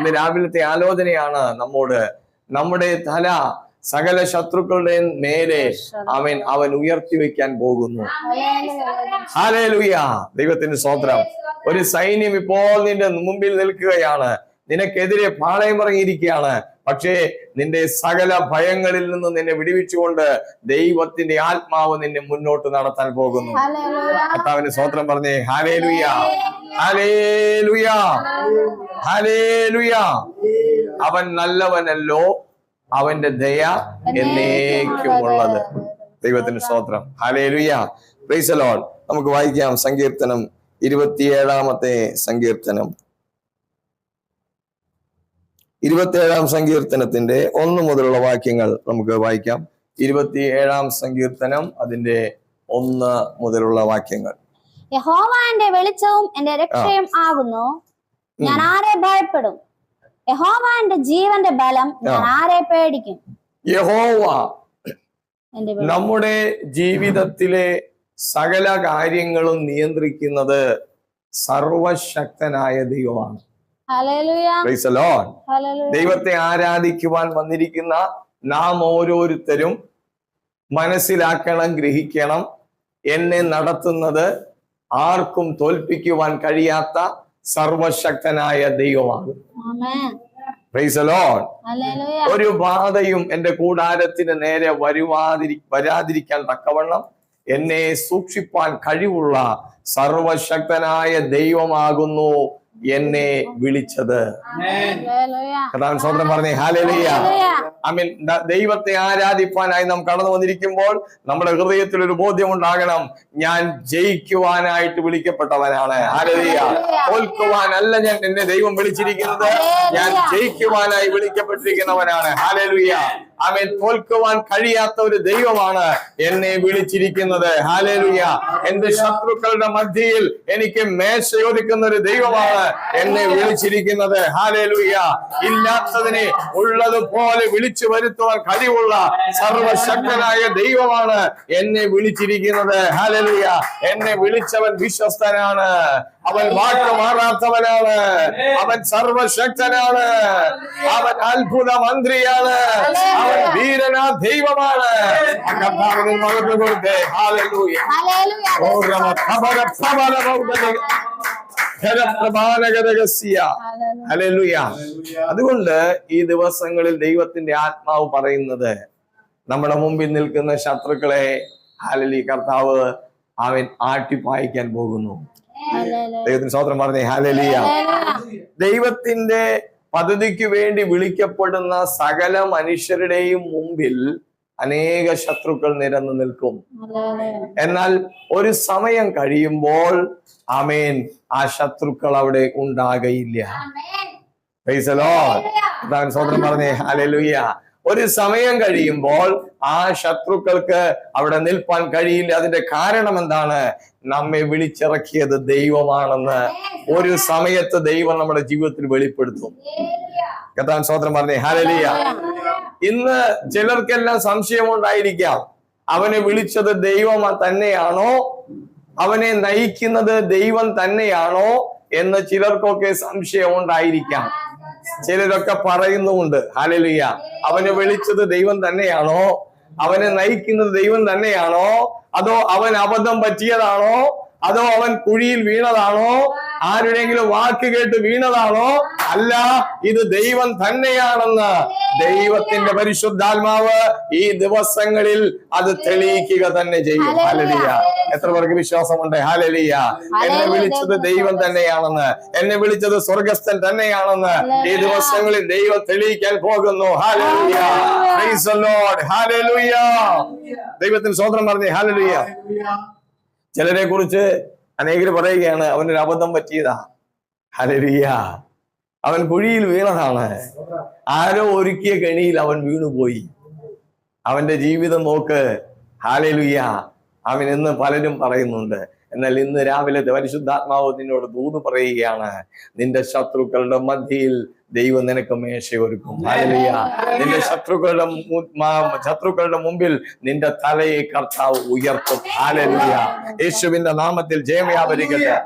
ഇന്ന് രാവിലത്തെ ആലോചനയാണ് നമ്മോട്. നമ്മുടെ തല സകല ശത്രുക്കളുടെയും നേരെ അവൻ അവൻ ഉയർത്തി വെക്കാൻ പോകുന്നു. ഹാലേലുയ ദൈവത്തിന് സ്വോത്രം ഒരു സൈന്യം ഇപ്പോൾ നിന്റെ മുമ്പിൽ നിൽക്കുകയാണ്. നിനക്കെതിരെ പാളയമിറങ്ങിയിരിക്കുകയാണ്. പക്ഷേ നിന്റെ സകല ഭയങ്ങളിൽ നിന്ന് നിന്നെ വിടുവിച്ചുകൊണ്ട് ദൈവത്തിന്റെ ആത്മാവ് നിന്നെ മുന്നോട്ട് നടത്താൻ പോകുന്നു. കർത്താവിന് സ്വോത്രം പറഞ്ഞേ. Hallelujah hallelujah. ഹാലേലുയ. അവൻ നല്ലവനല്ലോ അവന്റെ ദയ എന്നേക്കുമുള്ളത്. ദൈവത്തിന് സ്തോത്രം. ഹാലേലുയ. പ്രൈസലോൺ നമുക്ക് വായിക്കാം സങ്കീർത്തനം ഇരുപത്തിയേഴാമത്തെ സങ്കീർത്തനം. ഇരുപത്തിയേഴാം സങ്കീർത്തനത്തിന്റെ ഒന്ന് മുതലുള്ള വാക്യങ്ങൾ നമുക്ക് വായിക്കാം. ഇരുപത്തിയേഴാം സങ്കീർത്തനം അതിന്റെ ഒന്ന് മുതലുള്ള വാക്യങ്ങൾ. യഹോവ എന്റെ വെളിച്ചവും എന്റെ രക്ഷയും ആകുന്നു. ഞാൻ ആരെ ഭയപ്പെടും? യഹോവ എന്റെ ജീവന്റെ ബലം ഞാൻ ആരെ പേടിക്കും? യഹോവ നമ്മുടെ ജീവിതത്തിലെ സകല കാര്യങ്ങളും നിയന്ത്രിക്കുന്നത് സർവശക്തനായ ദൈവമാണ്. Hallelujah. Praise the Lord. Hallelujah. ദൈവത്തെ ആരാധിക്കുവാൻ വന്നിരിക്കുന്ന നാം ഓരോരുത്തരും മനസ്സിലാക്കണം ഗ്രഹിക്കണം. എന്നെ നടത്തുന്നത് ആർക്കും തോൽപ്പിക്കുവാൻ കഴിയാത്ത സർവശക്തനായ ദൈവമാണ്. ഒരു ബാധയും എന്റെ കൂടാരത്തിന് നേരെ വരുവാതിരി വരാതിരിക്കാൻ തക്കവണ്ണം എന്നെ സൂക്ഷിപ്പാൻ കഴിവുള്ള സർവശക്തനായ ദൈവമാകുന്നു. എന്നെ വിളിച്ചത്. കഥാൻ സ്വന്തം പറഞ്ഞേ ഹാലലിയ അമീൻ. ദൈവത്തെ ആരാധിപ്പാനായി നാം കടന്നു വന്നിരിക്കുമ്പോൾ നമ്മുടെ ഹൃദയത്തിൽ ഒരു ബോധ്യം ഉണ്ടാകണം ഞാൻ ജയിക്കുവാനായിട്ട് വിളിക്കപ്പെട്ടവനാണ്. ഹാലലിയ തോൽക്കുവാനല്ല ഞാൻ എന്നെ ദൈവം വിളിച്ചിരിക്കുന്നത്. ഞാൻ ജയിക്കുവാനായി വിളിക്കപ്പെട്ടിരിക്കുന്നവനാണ്. ഹാലേലുയ ആമേൻ. തോൽക്കുവാൻ കഴിയാത്ത ഒരു ദൈവമാണ് എന്നെ വിളിച്ചിരിക്കുന്നത്. ഹാലേലുയ എന്റെ ശത്രുക്കളുടെ മധ്യയിൽ എനിക്ക് മേശയൊരുക്കുന്ന ഒരു ദൈവമാണ് എന്നെ വിളിച്ചിരിക്കുന്നത്. ഹാലേലുയ ഇല്ലാത്തതിനെ ഉള്ളതുപോലെ വിളിച്ചു വരുത്തുവാൻ കഴിവുള്ള സർവശക്തനായ ദൈവമാണ് എന്നെ വിളിച്ചിരിക്കുന്നത്. ഹാലേലുയ എന്നെ വിളിച്ചവൻ വിശ്വസ്തനാണ്. അവൻ വാക്ക് മാറാത്തവനാണ്. അവൻ സർവശക്തനാണ്. അവൻ അത്ഭുത മന്ത്രിയാണ് അവൻ വീരനാ ദൈവമാണ്. കർത്താവിന് കൊടുത്തേ ഹാലൂയ അതുകൊണ്ട് ഈ ദിവസങ്ങളിൽ ദൈവത്തിന്റെ ആത്മാവ് പറയുന്നത് നമ്മുടെ മുമ്പിൽ നിൽക്കുന്ന ശത്രുക്കളെ ഹാലലി കർത്താവ് അവൻ ആട്ടിപ്പായിക്കാൻ പോകുന്നു. ദൈവത്തിന് സ്വതന്ത്രം പറഞ്ഞേ ഹാലലിയ ദൈവത്തിന്റെ പദ്ധതിക്ക് വേണ്ടി വിളിക്കപ്പെടുന്ന സകല മനുഷ്യരുടെയും മുമ്പിൽ അനേക ശത്രുക്കൾ നിരന്നു നിൽക്കും. എന്നാൽ ഒരു സമയം കഴിയുമ്പോൾ അമേൻ ആ ശത്രുക്കൾ അവിടെ ഉണ്ടാകയില്ല. സ്വതന്ത്രം പറഞ്ഞേ. ഹാലലുയ്യ ഒരു സമയം കഴിയുമ്പോൾ ആ ശത്രുക്കൾക്ക് അവിടെ നിൽപ്പാൻ കഴിയില്ല. അതിന്റെ കാരണം എന്താണ്? നമ്മെ വിളിച്ചിറക്കിയത് ദൈവമാണെന്ന്. ഒരു സമയത്ത് ദൈവം നമ്മുടെ ജീവിതത്തിൽ വെളിപ്പെടുത്തും. കഥാൻ സ്വോത്രം പറഞ്ഞേ. ഹാലലിയ ഇന്ന് ചിലർക്കെല്ലാം സംശയമുണ്ടായിരിക്കാം. അവനെ വിളിച്ചത് ദൈവം തന്നെയാണോ? അവനെ നയിക്കുന്നത് ദൈവം തന്നെയാണോ? എന്ന് ചിലർക്കൊക്കെ സംശയം ഉണ്ടായിരിക്കാം ചിലരൊക്കെ പറയുന്നുമുണ്ട് ഹാലലിയ അവനെ വിളിച്ചത് ദൈവം തന്നെയാണോ? അവനെ നയിക്കുന്നത് ദൈവം തന്നെയാണോ? അതോ അവൻ അബദ്ധം പറ്റിയതാണോ? അതോ അവൻ കുഴിയിൽ വീണതാണോ? ആരുടെങ്കിലും വാക്ക് കേട്ട് വീണതാണോ? അല്ല ഇത് ദൈവം തന്നെയാണെന്ന് ദൈവത്തിന്റെ പരിശുദ്ധാത്മാവ് ഈ ദിവസങ്ങളിൽ അത് തെളിയിക്കുക തന്നെ ചെയ്യും. ഹാലലിയ എത്ര പേർക്ക് വിശ്വാസമുണ്ട്? ഹാലലിയ എന്നെ വിളിച്ചത് ദൈവം തന്നെയാണെന്ന്. എന്നെ വിളിച്ചത് സ്വർഗസ്ഥൻ തന്നെയാണെന്ന് ഈ ദിവസങ്ങളിൽ ദൈവം തെളിയിക്കാൻ പോകുന്നു. ഹാലലിയ. ദൈവത്തിന് സ്വതന്ത്രം പറഞ്ഞേ ഹാലലിയ ചിലരെ കുറിച്ച് അനേകർ പറയുകയാണ് അവനൊരു അബദ്ധം പറ്റിയതാ. ഹലരിയ അവൻ കുഴിയിൽ വീണതാണ്. ആരോ ഒരുക്കിയ കെണിയിൽ അവൻ വീണുപോയി. അവന്റെ ജീവിതം നോക്ക്. ഹാലലുയ്യ അവൻ ഇന്ന് പലരും പറയുന്നുണ്ട്. എന്നാൽ ഇന്ന് രാവിലെ പരിശുദ്ധാത്മാവ് നിന്നോട് ദൂത് പറയുകയാണ്. നിന്റെ ശത്രുക്കളുടെ മധ്യയിൽ ദൈവം നിനക്ക് മേശയൊരുക്കും ഹാലലുയ്യ നിന്റെ ശത്രുക്കളുടെ ശത്രുക്കളുടെ മുമ്പിൽ നിന്റെ തലയെ കർത്താവ് ഉയർത്തും. ഹാലലുയ്യ യേശുവിന്റെ നാമത്തിൽ ജയമയാവരികട്ടെ